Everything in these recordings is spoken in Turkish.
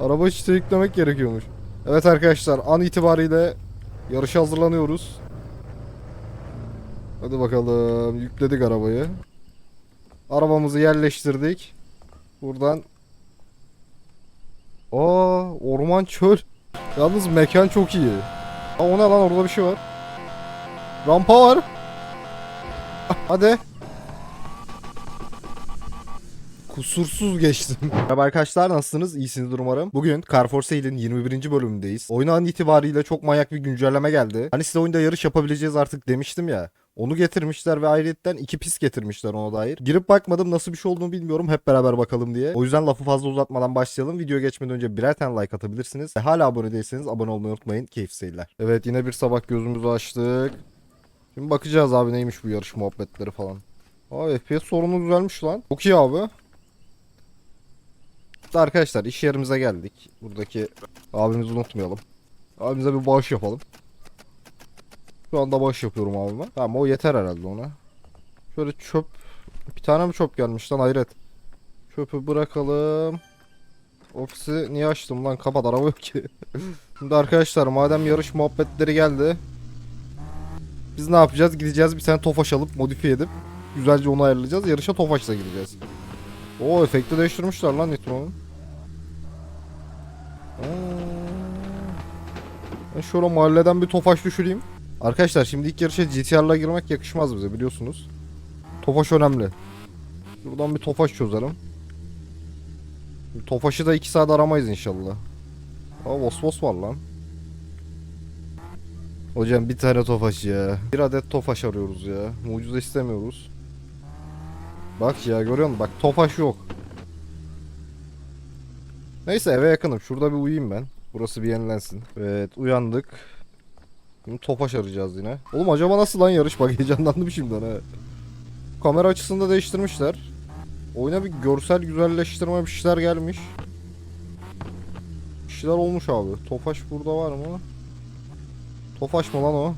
Araba içte yüklemek gerekiyormuş. Evet arkadaşlar an itibariyle yarışa hazırlanıyoruz. Hadi bakalım yükledik arabayı. Arabamızı yerleştirdik. Buradan Aa orman çöl. Yalnız mekan çok iyi. Aa o ne lan orada bir şey var. Rampa var. Hadi. Kusursuz geçtim. Merhaba arkadaşlar nasılsınız? İyisinizdir umarım. Bugün Car for Sale'in 21. bölümündeyiz. Oyun an itibariyle çok manyak bir güncelleme geldi. Hani size oyunda yarış yapabileceğiz artık demiştim ya. Onu getirmişler ve ayrıyetten iki pis getirmişler ona dair. Girip bakmadım nasıl bir şey olduğunu bilmiyorum. Hep beraber bakalım diye. O yüzden lafı fazla uzatmadan başlayalım. Videoya geçmeden önce birer tane like atabilirsiniz. Ve hala abone değilseniz abone olmayı unutmayın. Keyif seyirler. Evet yine bir sabah gözümüzü açtık. Şimdi bakacağız abi neymiş bu yarış muhabbetleri falan. Aa FPS sorunu düzelmiş lan. Çok iyi abi. İşte arkadaşlar iş yerimize geldik. Buradaki abimizi unutmayalım. Abimize bir bağış yapalım. Şu anda bağış yapıyorum abime. Tamam o yeter herhalde ona. Şöyle çöp. Bir tane mi çöp gelmiş lan hayret. Çöpü bırakalım. Ofisi niye açtım lan kapat araba yok ki. Şimdi arkadaşlar madem yarış muhabbetleri geldi. Biz ne yapacağız? Gideceğiz bir tane tofaş alıp modifiye edip güzelce onu ayarlayacağız. Yarışa tofaşla gireceğiz. O efekti değiştirmişler lan Nitro'nun. Ben şöyle mahalleden bir tofaş düşüreyim. Arkadaşlar şimdi ilk yarışa GTR'la girmek yakışmaz bize biliyorsunuz. Tofaş önemli. Buradan bir tofaş çözelim. Tofaşı da 2 saat aramayız inşallah. Aa vos vos var lan. Hocam bir tane tofaş ya. Bir adet tofaş arıyoruz ya. Mucize istemiyoruz. Bak ya görüyor musun? Bak tofaş yok. Neyse eve yakınım. Şurada bir uyuyayım ben. Burası bir yenilensin. Evet uyandık. Şimdi topaş arayacağız yine. Oğlum acaba nasıl lan yarış? Bak heyecanlandım şimdiden ha. Kamera açısını da değiştirmişler. Oyuna bir görsel güzelleştirme bir şeyler gelmiş. Bir şeyler olmuş abi. Tofaş burada var mı? Tofaş mı lan o?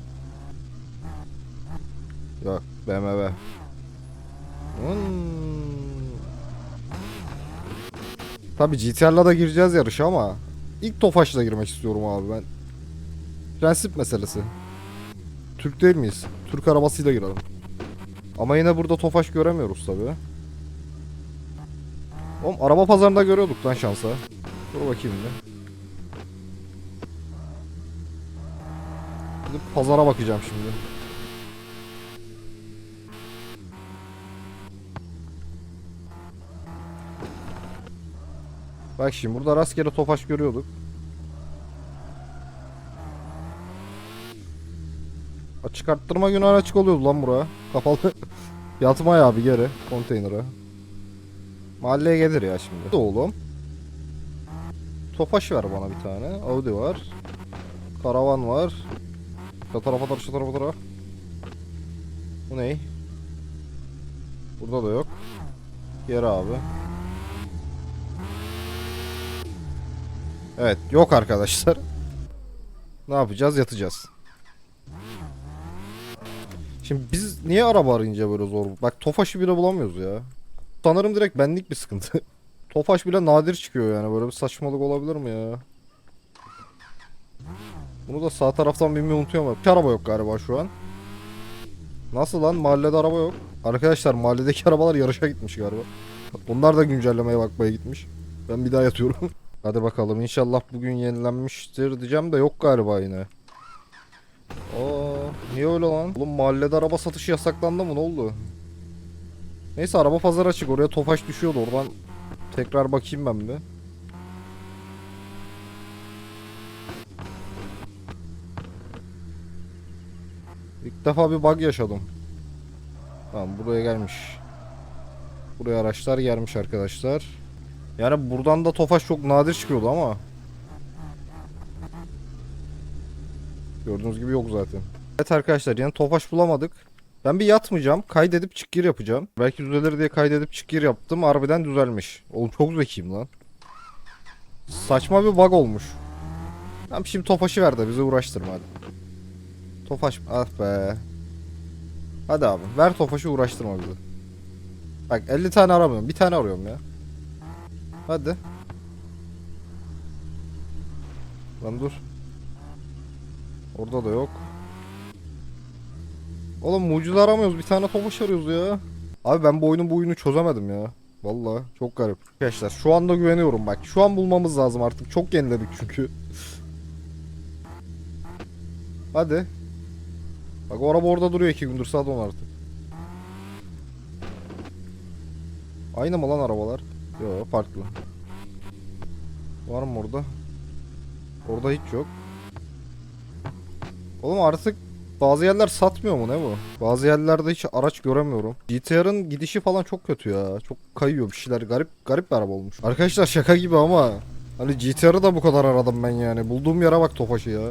Yok BMW. Tabi GTR'la da gireceğiz yarışa ama ilk Tofaş'la girmek istiyorum abi ben. Prensip meselesi. Türk değil miyiz? Türk arabasıyla girelim. Ama yine burada Tofaş göremiyoruz tabi. Oğlum araba pazarında görüyorduk lan şansa. Dur bakayım bir. Gidip pazara bakacağım şimdi. Bak şimdi burada rastgele tofaş görüyorduk. Açık arttırma günü açık oluyordu lan bura. Kapalı. Yatma ya bir geri konteynere. Mahalleye gelir ya şimdi. Oğlum. Tofaş ver bana bir tane. Audi var. Karavan var. Şu tarafa tarafa şu tarafa tarafa. Bu ne? Burada da yok. Geri abi. Evet yok arkadaşlar. Ne yapacağız? Yatacağız. Şimdi biz niye araba arayınca böyle zor? Bak Tofaş'ı bile bulamıyoruz ya. Sanırım direkt benlik bir sıkıntı. Tofaş bile nadir çıkıyor yani böyle bir saçmalık olabilir mi ya? Bunu da sağ taraftan binmeyi unutuyorum. Hiç araba yok galiba şu an. Nasıl lan? Mahallede araba yok. Arkadaşlar mahalledeki arabalar yarışa gitmiş galiba. Onlar da güncellemeye bakmaya gitmiş. Ben bir daha yatıyorum. Hadi bakalım inşallah bugün yenilenmiştir diyeceğim de yok galiba yine. Aa, niye öyle lan? Oğlum mahallede araba satışı yasaklandı mı ne oldu? Neyse araba pazarı açık oraya tofaş düşüyordu oradan tekrar bakayım ben bir. İlk defa bir bug yaşadım. Tamam buraya gelmiş. Buraya araçlar gelmiş arkadaşlar. Yani buradan da Tofaş çok nadir çıkıyordu ama. Gördüğünüz gibi yok zaten. Evet arkadaşlar yani Tofaş bulamadık. Ben bir yatmayacağım. Kaydedip çık gir yapacağım. Belki düzelir diye kaydedip çık gir yaptım. Harbiden düzelmiş. Oğlum çok zekiyim lan. Saçma bir bug olmuş. Tamam şimdi Tofaş'ı ver de bize uğraştırma hadi. Tofaş ah be. Hadi abi ver Tofaş'ı uğraştırma bizi. Bak 50 tane aramıyorum. Bir tane arıyorum ya. Hadi. Lan dur. Orada da yok. Oğlum mucize aramıyoruz. Bir tane topaş arıyoruz ya. Abi ben bu oyunun bu oyunu çözemedim ya. Vallahi çok garip. Arkadaşlar şu anda güveniyorum bak. Şu an bulmamız lazım artık. Çok yeniledik çünkü. Hadi. Bak o araba orada duruyor iki gündür sağ dön artık. Aynı mı lan arabalar? Yok farklı. Var mı orada? Orada hiç yok. Oğlum artık bazı yerler satmıyor mu ne bu? Bazı yerlerde hiç araç göremiyorum. GTR'ın gidişi falan çok kötü ya. Çok kayıyor bir şeyler. Garip garip bir araba olmuş. Arkadaşlar şaka gibi ama hani GTR'ı da bu kadar aradım ben yani. Bulduğum yere bak Tofaş'ı ya.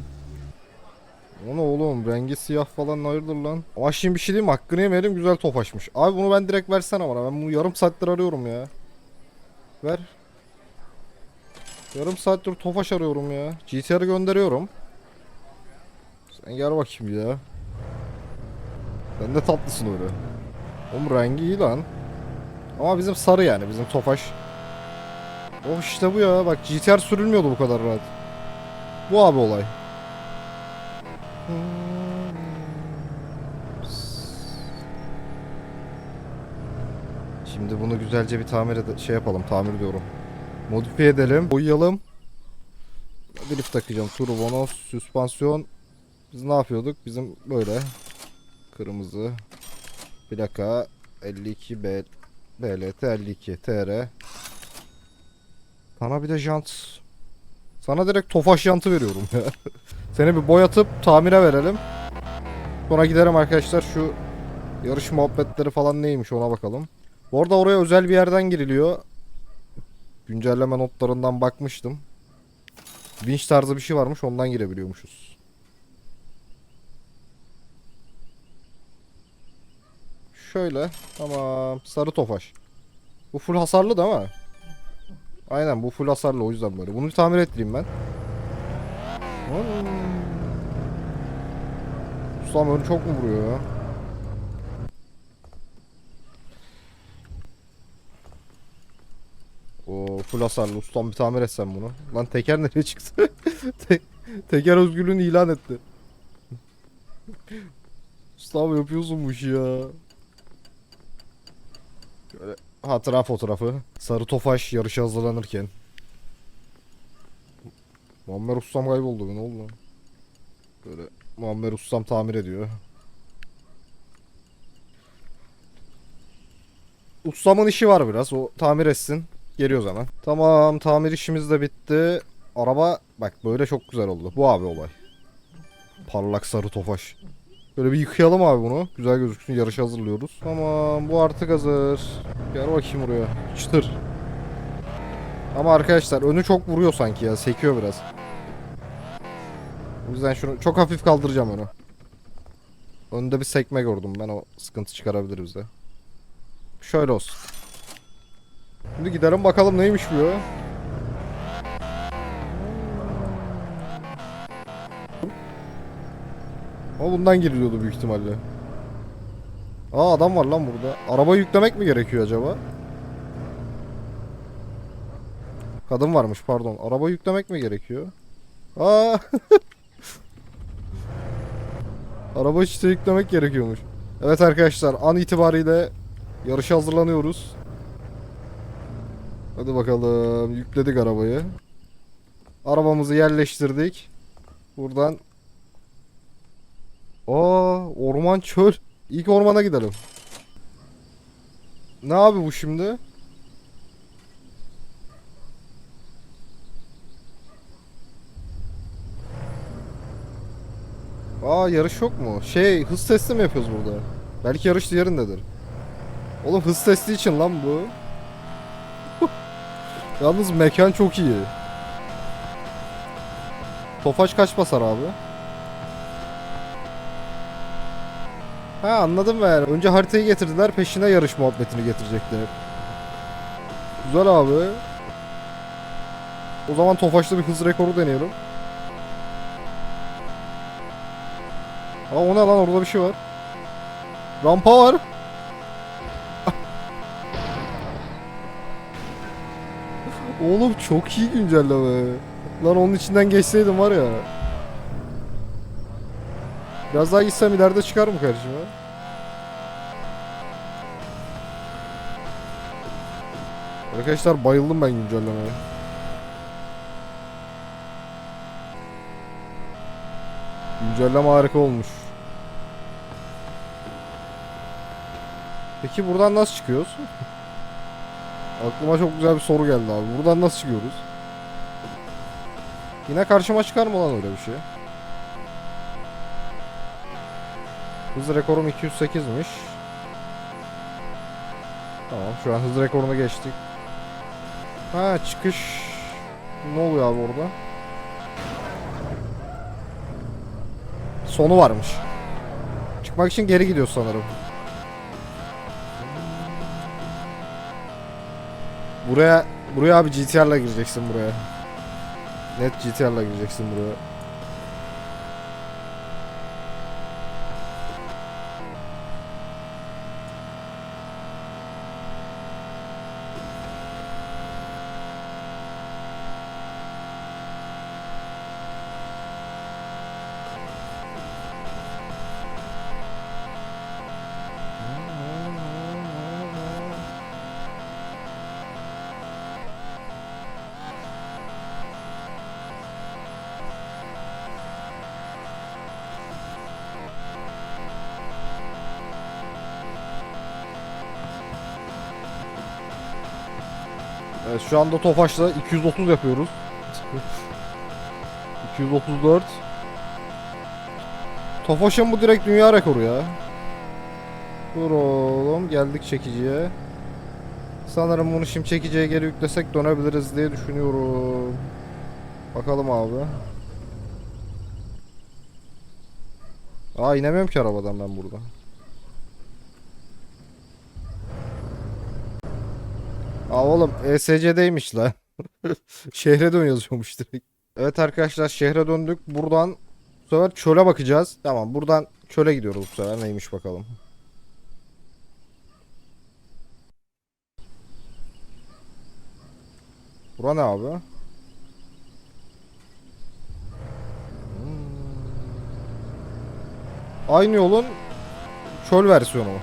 O ne oğlum rengi siyah falan hayırdır lan. Ama şimdi bir şey diyeyim hakkını yemeyelim güzel Tofaş'mış. Abi bunu ben direkt versene bana. Ben bunu yarım saattir arıyorum ya. Ver. Yarım saattir Tofaş arıyorum ya. GTR'ı gönderiyorum. Sen gel bakayım ya. Sen de tatlısın öyle. Oğlum rengi iyi lan. Ama bizim sarı yani bizim Tofaş. Oh işte bu ya. Bak GTR sürülmüyordu bu kadar rahat. Bu abi olay. Şimdi bunu güzelce bir tamir ede- şey yapalım. Tamir diyorum. Modifiye edelim. Boyayalım. Drift takacağım. Turbo, süspansiyon. Biz ne yapıyorduk? Bizim böyle. Kırmızı. Plaka 52 B BLT 52 TR. Sana bir de jant. Sana direkt tofaş jantı veriyorum ya. Seni bir boyatıp tamire verelim. Sonra giderim arkadaşlar şu yarış muhabbetleri falan neymiş ona bakalım. Bu arada oraya özel bir yerden giriliyor. Güncelleme notlarından bakmıştım. Vinç tarzı bir şey varmış ondan girebiliyormuşuz. Şöyle. Tamam. Sarı tofaş. Bu full hasarlı değil mi? Aynen bu full hasarlı o yüzden böyle. Bunu bir tamir ettireyim ben. Ustam önü çok mu vuruyor ya? O full hasarlı ustam bir tamir etsem bunu. Lan teker nereye çıktı? Te- teker özgürlüğünü ilan etti. ustam yapıyorsun bu işi ya. Şöyle hatıra fotoğrafı. Sarı Tofaş yarışa hazırlanırken. Muammer ustam kayboldu ne oldu? Böyle Muammer ustam tamir ediyor. Ustamın işi var biraz. O tamir etsin. Geliyoruz hemen. Tamam tamir işimiz de bitti. Araba bak böyle çok güzel oldu. Bu abi olay. Parlak sarı tofaş. Böyle bir yıkayalım abi bunu. Güzel gözüksün. Yarışa hazırlıyoruz. Tamam bu artık hazır. Gel bakayım buraya. Çıtır. Ama arkadaşlar önü çok vuruyor sanki ya. Sekiyor biraz. O yüzden şunu çok hafif kaldıracağım onu. Önde bir sekme gördüm ben o sıkıntı çıkarabilir bize. Şöyle olsun. Şimdi gidelim bakalım neymiş bu ya. Ama bundan giriliyordu büyük ihtimalle. Aa adam var lan burada. Araba yüklemek mi gerekiyor acaba? Kadın varmış pardon. Araba yüklemek mi gerekiyor? Aa. Araba işte yüklemek gerekiyormuş. Evet arkadaşlar an itibariyle yarışa hazırlanıyoruz. Hadi bakalım yükledik arabayı. Arabamızı yerleştirdik. Buradan Aa orman çöl. İlk ormana gidelim. Ne abi bu şimdi? Aa yarış yok mu? Şey hız testi mi yapıyoruz burada? Belki yarış yerindedir. Oğlum hız testi için lan bu. Yalnız mekan çok iyi. Tofaş kaç basar abi? Ha anladım ben. Önce haritayı getirdiler peşine yarış muhabbetini getirecekler. Güzel abi. O zaman Tofaş'ta bir hız rekoru deneyelim. Aa o ne lan orada bir şey var. Rampa var. Oğlum çok iyi güncelleme. Lan onun içinden geçseydim var ya. Biraz daha gitsem ileride çıkar mı karşıma? Arkadaşlar bayıldım ben güncellemeye. Güncelleme harika olmuş. Peki buradan nasıl çıkıyoruz? Aklıma çok güzel bir soru geldi abi. Buradan nasıl çıkıyoruz? Yine karşıma çıkar mı lan öyle bir şey? Hız rekorum 208'miş. Tamam şu an hız rekorunu geçtik. Ha çıkış ne oluyor abi orada? Sonu varmış. Çıkmak için geri gidiyor sanırım. Buraya buraya abi GTR'la gireceksin buraya. Net GTR'la gireceksin buraya. Şu anda Tofaş'la 230 yapıyoruz. 234. Tofaş'ın bu direkt dünya rekoru ya. Dur oğlum geldik çekiciye. Sanırım bunu şimdi çekiciye geri yüklesek dönebiliriz diye düşünüyorum. Bakalım abi. Aa inemiyorum ki arabadan ben burada. Aa oğlum ESC'deymiş la. Şehre dön yazıyormuş direkt. Evet arkadaşlar şehre döndük. Buradan bu sefer çöle bakacağız. Tamam buradan çöle gidiyoruz bu sefer. Neymiş bakalım. Bura ne abi? Hmm. Aynı yolun çöl versiyonu.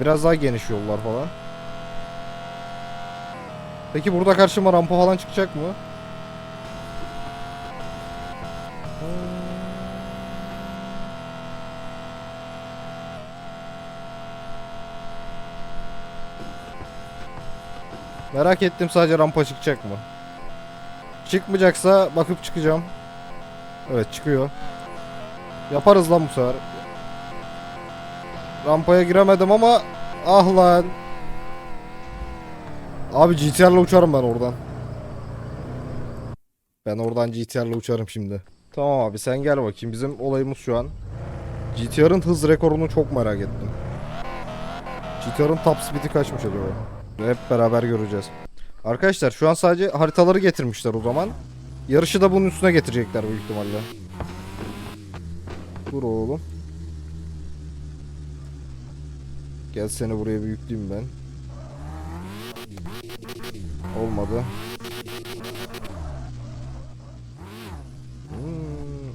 Biraz daha geniş yollar falan. Peki burada karşıma rampa falan çıkacak mı? Merak ettim sadece rampa çıkacak mı? Çıkmayacaksa bakıp çıkacağım. Evet çıkıyor. Yaparız lan bu sefer. Rampaya giremedim ama ah lan. Abi GTR'la uçarım ben oradan. Ben oradan GTR'la uçarım şimdi. Tamam abi sen gel bakayım. Bizim olayımız şu an. GTR'ın hız rekorunu çok merak ettim. GTR'ın top speed'i kaçmış acaba? Hep beraber göreceğiz. Arkadaşlar şu an sadece haritaları getirmişler o zaman. Yarışı da bunun üstüne getirecekler büyük ihtimalle. Dur oğlum. Gel seni buraya bir yükleyeyim ben. Olmadı. Hmm.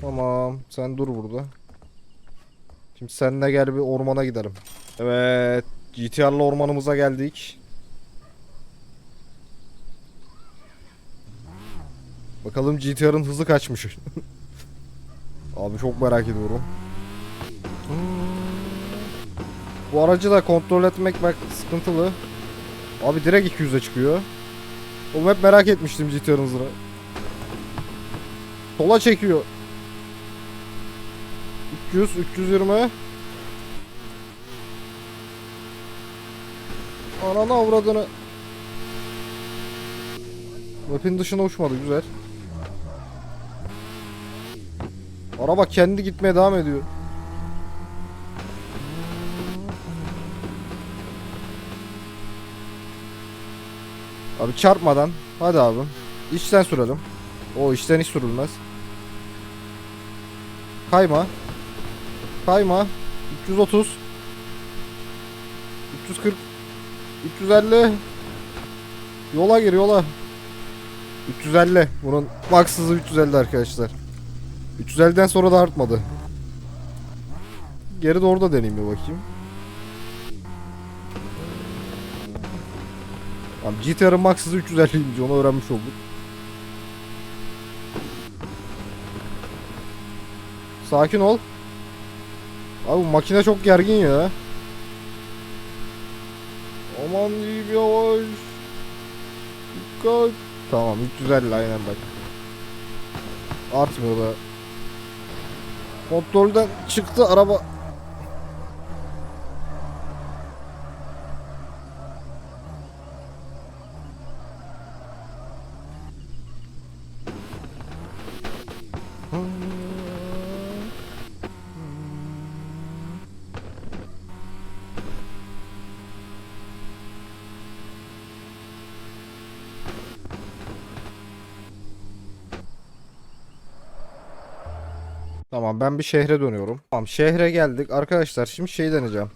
Tamam. Sen dur burada. Şimdi seninle gel bir ormana gidelim. Evet. GTR'lı ormanımıza geldik. Bakalım GTR'ın hızı kaçmış. Abi çok merak ediyorum. Bu aracı da kontrol etmek bak sıkıntılı. Abi direkt 200'e çıkıyor. Oğlum hep merak etmiştim GTR'ın hızını. Sola çekiyor. 300, 320. Ananı avradını. Map'in dışına uçmadı güzel. Araba kendi gitmeye devam ediyor. Abi çarpmadan. Hadi abi. İçten sürelim. O içten hiç sürülmez. Kayma. Kayma. 330. 340. 350. Yola gir yola. 350. Bunun max hızı 350 arkadaşlar. 350'den sonra da artmadı. Geri doğru da deneyeyim bir bakayım. Tamam GTR'ın max hızı 350'ymiş onu öğrenmiş olduk. Sakin ol. Abi makine çok gergin ya. Aman diyeyim yavaş. Dikkat. Tamam 350 aynen bak. Artmıyor da. Kontrolden çıktı araba. Tamam ben bir şehre dönüyorum. Tamam şehre geldik. Arkadaşlar şimdi şey deneyeceğim.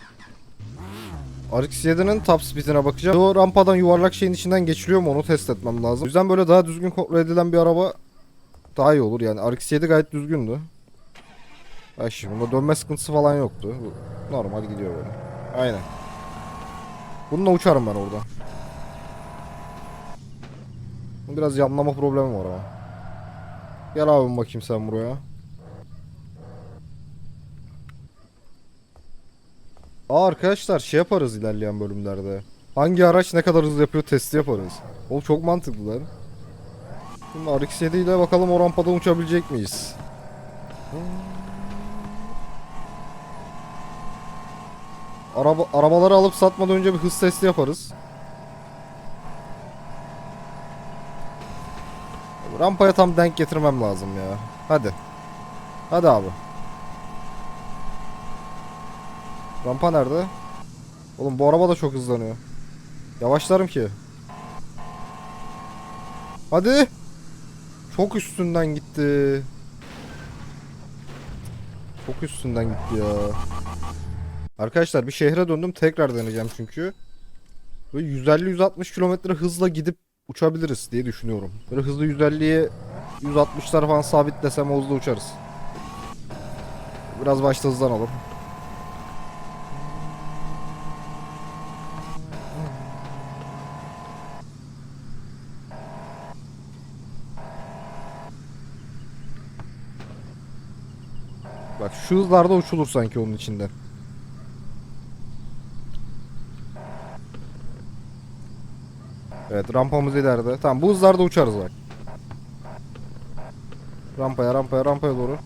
RX-7'nin top speed'ine bakacağım. O rampadan yuvarlak şeyin içinden geçiliyor mu onu test etmem lazım. O yüzden böyle daha düzgün kontrol edilen bir araba daha iyi olur yani. RX-7 gayet düzgündü. Bak şimdi bunda dönme sıkıntısı falan yoktu. Normal gidiyor böyle. Aynen. Bununla uçarım ben orada. Biraz yanlama problemi var ama. Gel abim bakayım sen buraya. Aa arkadaşlar şey yaparız ilerleyen bölümlerde. Hangi araç ne kadar hızlı yapıyor testi yaparız. O çok mantıklı lan. Şimdi RX-7 ile bakalım o rampadan uçabilecek miyiz? Araba, arabaları alıp satmadan önce bir hız testi yaparız. Rampaya tam denk getirmem lazım ya. Hadi. Hadi abi. Rampa nerede? Oğlum bu araba da çok hızlanıyor. Yavaşlarım ki. Hadi. Çok üstünden gitti. Çok üstünden gitti ya. Arkadaşlar bir şehre döndüm tekrar deneyeceğim çünkü. Böyle 150-160 kilometre hızla gidip uçabiliriz diye düşünüyorum. Böyle hızlı 150'ye 160'lar falan sabitlesem o hızla uçarız. Biraz başta hızlanalım. Bak şu hızlarda uçulur sanki onun içinden. Evet rampamız ileride. Tamam bu hızlarda uçarız bak. Rampaya rampaya rampaya doğru.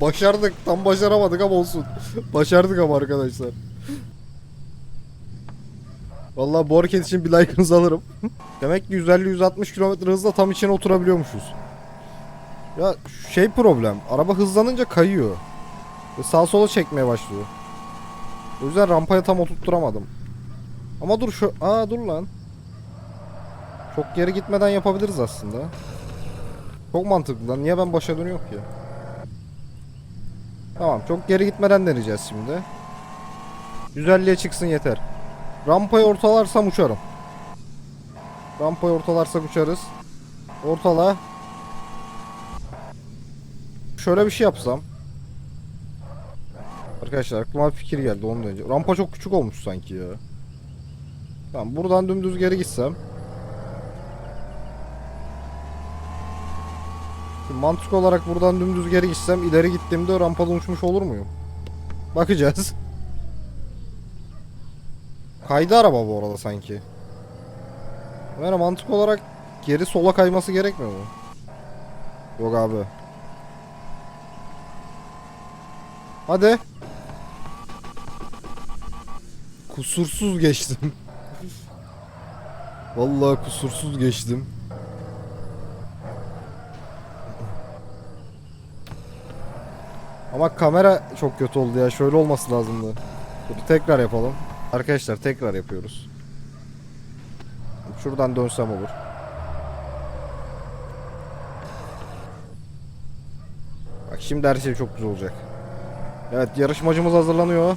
Başardık. Tam başaramadık ama olsun. Başardık ama arkadaşlar. Vallahi bu için bir like'ınızı alırım. Demek ki 150-160 km hızla tam içine oturabiliyormuşuz. Ya şey problem. Araba hızlanınca kayıyor. Ve sağa sola çekmeye başlıyor. O yüzden rampaya tam oturtturamadım. Ama dur şu... Aa dur lan. Çok geri gitmeden yapabiliriz aslında. Çok mantıklı lan. Niye ben başa dönüyorum ki? Tamam çok geri gitmeden deneyeceğiz şimdi. 150'ye çıksın yeter. Rampayı ortalarsam uçarım. Rampayı ortalarsak uçarız. Ortala. Şöyle bir şey yapsam. Arkadaşlar aklıma bir fikir geldi ondan önce. Rampa çok küçük olmuş sanki ya. Tamam buradan dümdüz geri gitsem. Şimdi mantık olarak buradan dümdüz geri gitsem ileri gittiğimde rampadan uçmuş olur muyum? Bakacağız. Kaydı araba bu arada sanki. Yani mantık olarak geri sola kayması gerekmiyor mu? Yok abi. Hadi. Kusursuz geçtim. Vallahi kusursuz geçtim. Ama kamera çok kötü oldu ya. Şöyle olması lazımdı. Dur tekrar yapalım. Arkadaşlar tekrar yapıyoruz. Şuradan dönsem olur. Bak şimdi her şey çok güzel olacak. Evet yarışmacımız hazırlanıyor.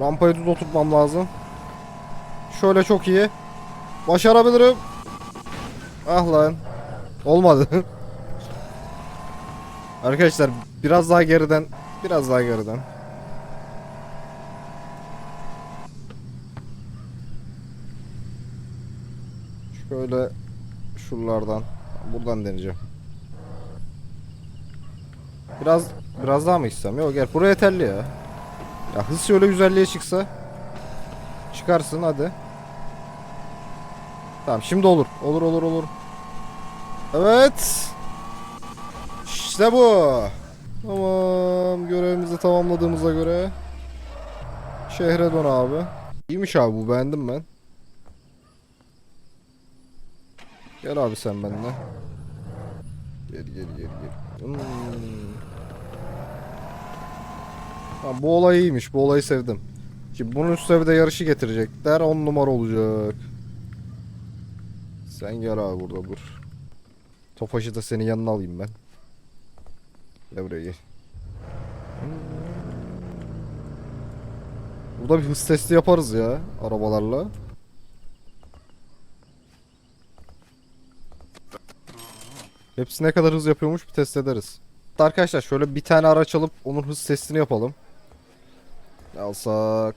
Rampayı düz oturtmam lazım. Şöyle çok iyi. Başarabilirim. Ah lan. Olmadı. Arkadaşlar biraz daha geriden. Biraz daha geriden. Şöyle şuralardan. Buradan deneyeceğim. Biraz biraz daha mı istem? Yok gel buraya yeterli ya. Ya hız şöyle 150'ye çıksa. Çıkarsın hadi. Tamam şimdi olur. Olur olur olur. Evet. İşte bu. Tamam görevimizi tamamladığımıza göre. Şehre dön abi. İyiymiş abi bu beğendim ben. Gel abi sen benimle. Gel gel gel gel. Hmm. Tamam, bu olay iyiymiş. Bu olayı sevdim. Şimdi bunun üstüne bir de yarışı getirecekler. 10 numara olacak. Sen gel abi burada dur. Tofaşı da senin yanına alayım ben. Gel buraya gel. Burada bir hız testi yaparız ya arabalarla. Hepsi ne kadar hız yapıyormuş bir test ederiz. Arkadaşlar şöyle bir tane araç alıp onun hız testini yapalım. Alsak.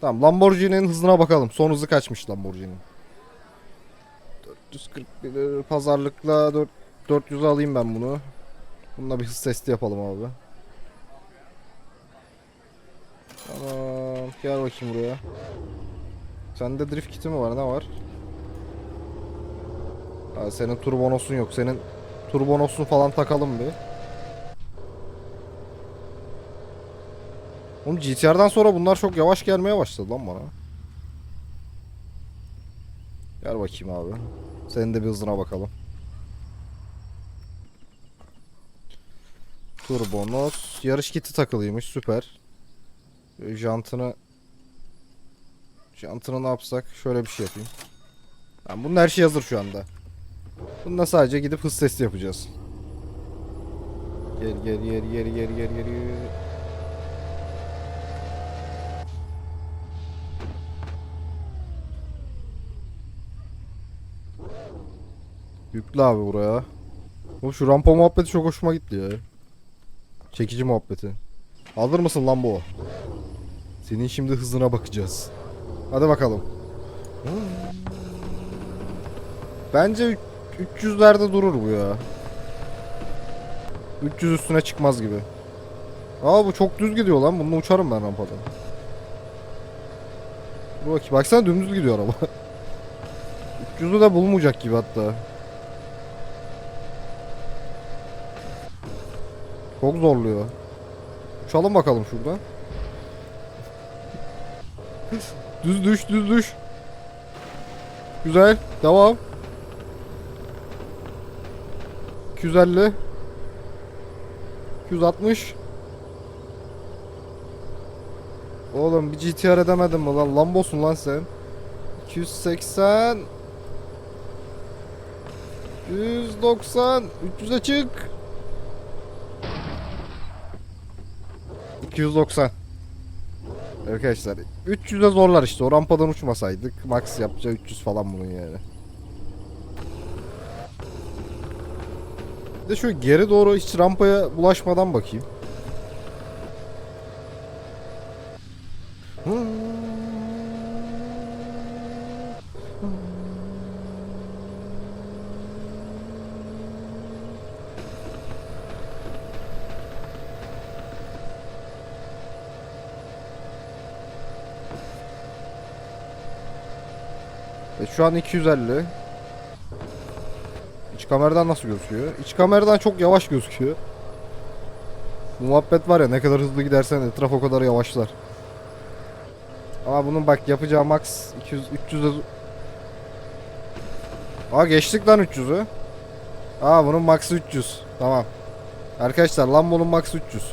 Tamam Lamborghini'nin hızına bakalım. Son hızı kaçmış Lamborghini'nin. 441 pazarlıkla 4 400 alayım ben bunu. Bununla bir hız testi yapalım abi. Tamam. Gel bakayım buraya. Sende drift kiti mi var? Ne var? Ha, senin turbonosun yok. Senin turbonosunu falan takalım bir. Oğlum GTR'dan sonra bunlar çok yavaş gelmeye başladı lan bana. Gel bakayım abi. Senin de bir hızına bakalım. Turbonos. Yarış kiti takılıymış. Süper. Böyle Jantını Jantını ne yapsak? Şöyle bir şey yapayım. Tamam, bunun her şey hazır şu anda. Bunda sadece gidip hız testi yapacağız. Gel gel gel gel gel gel gel. gel. Yükle abi buraya. O şu rampa muhabbeti çok hoşuma gitti ya. Çekici muhabbeti. Alır mısın lan bu? Senin şimdi hızına bakacağız. Hadi bakalım. Bence üç- 300'lerde durur bu ya. 300 üstüne çıkmaz gibi. Aa bu çok düz gidiyor lan. Bununla uçarım ben rampada. Dur bakayım. Baksana dümdüz gidiyor araba. 300'ü de bulmayacak gibi hatta. Çok zorluyor. Uçalım bakalım şuradan. düz düş düz düş. Güzel. Devam. 250 260 Oğlum bir GTR edemedim mi lan? Lambosun lan sen. 280 190 300'e çık 290 Arkadaşlar 300'e zorlar işte o rampadan uçmasaydık max yapacağı 300 falan bunun yani. De şu geri doğru hiç rampaya bulaşmadan bakayım. Şu an 250. İç kameradan nasıl gözüküyor? İç kameradan çok yavaş gözüküyor. Bu muhabbet var ya ne kadar hızlı gidersen etraf o kadar yavaşlar. Ama bunun bak yapacağı max 200 300'e Aa geçtik lan 300'ü. Aa bunun max 300. Tamam. Arkadaşlar Lambo'nun max 300.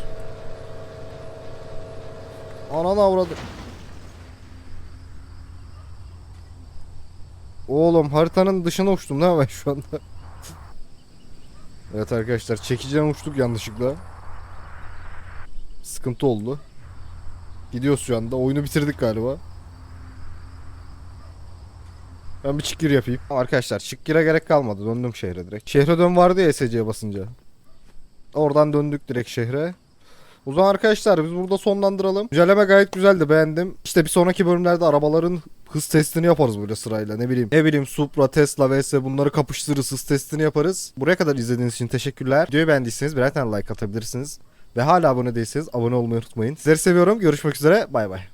Ananı avradı. Oğlum haritanın dışına uçtum mi ben şu anda? evet arkadaşlar çekiciden uçtuk yanlışlıkla. Sıkıntı oldu. Gidiyoruz şu anda. Oyunu bitirdik galiba. Ben bir çıkgir yapayım. Arkadaşlar çıkgire gerek kalmadı. Döndüm şehre direkt. Şehre dön vardı ya ESC'ye basınca. Oradan döndük direkt şehre. O zaman arkadaşlar biz burada sonlandıralım. Güncelleme gayet güzeldi beğendim. İşte bir sonraki bölümlerde arabaların hız testini yaparız böyle sırayla. Ne bileyim ne bileyim Supra, Tesla vs bunları kapıştırırız hız testini yaparız. Buraya kadar izlediğiniz için teşekkürler. Videoyu beğendiyseniz birer tane like atabilirsiniz. Ve hala abone değilseniz abone olmayı unutmayın. Sizleri seviyorum. Görüşmek üzere. Bay bay.